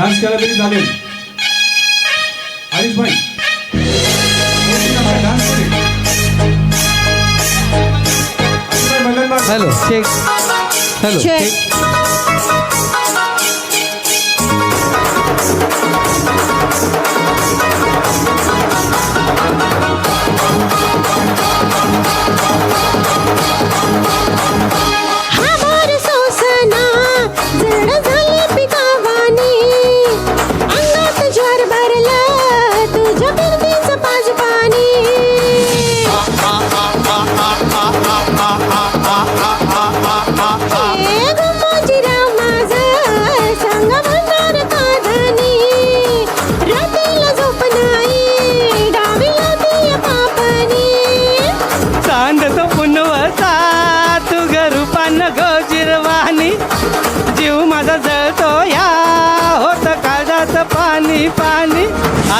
Dance ক্যালাবেরি যাবেন আরিফ ভাই hello check hello check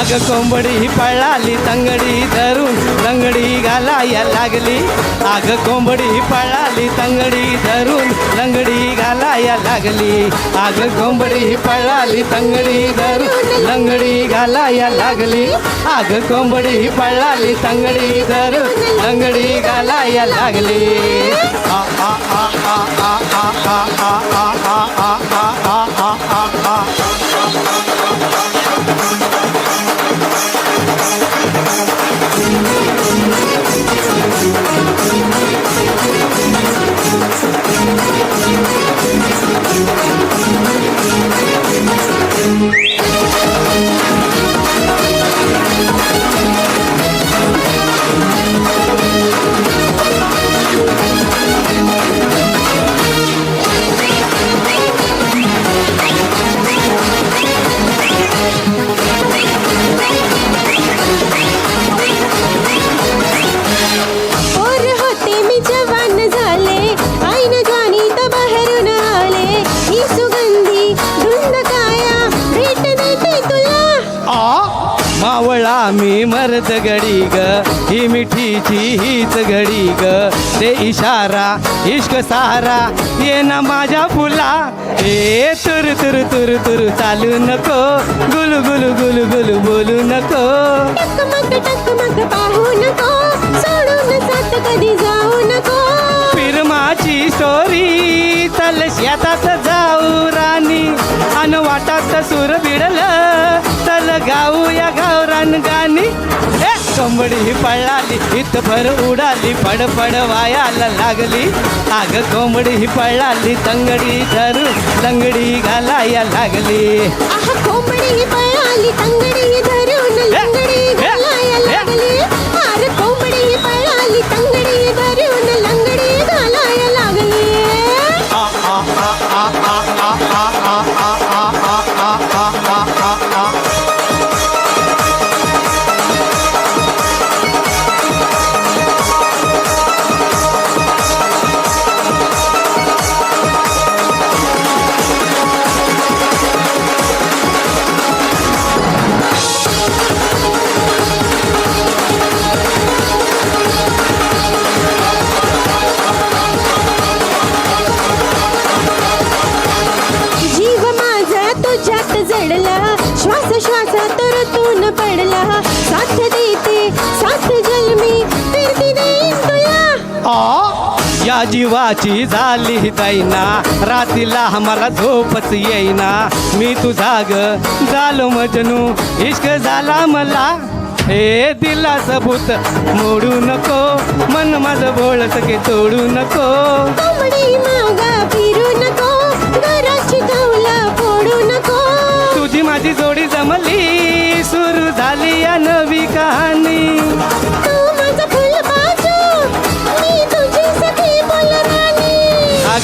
माग कोंबडी ही पळाली तंगडी धरून लंगडी घालाया लागली. आग कोंबडी ही पळाली तंगडी धरून लंगडी घालाया लागली. आग कोंबडी ही पळाली तंगडी धरून लंगडी घालाया लागली. आग कोंबडी ही पळाली तंगडी धरून लंगडी घालाया लागली. आ, आ, आ, आ, आ, आ, आ, आ, आ, आम्ही मी मरद घडी ग. ही मिठीची हीच घडी ग. ते इशारा इश्क सारा ये ना माझ्या फुला. ए तुर तुर तुर तुर चालू नको. गुल गुल गुल गुल बोलू नको. टकमक टकमक पाहू नको. सोडून सात कधी जाऊ कोंबडी ही पळाली इथभर उडाली पड पड वायाला लागली. आग कोंबडी ही पळाली तंगडी धरून लंगडी घालाया लागली. जीवाची झाली दैना रातीला मला झोपच येईना. मी तुझा ग झालो मजनू. इश्क झाला मला. हे दिला सबूत. मोडू नको. मन माझं बोळत के तोडू फिरू नको. तुझी माझी जोडी जमली. सुरू झाली या नवी कहाणी.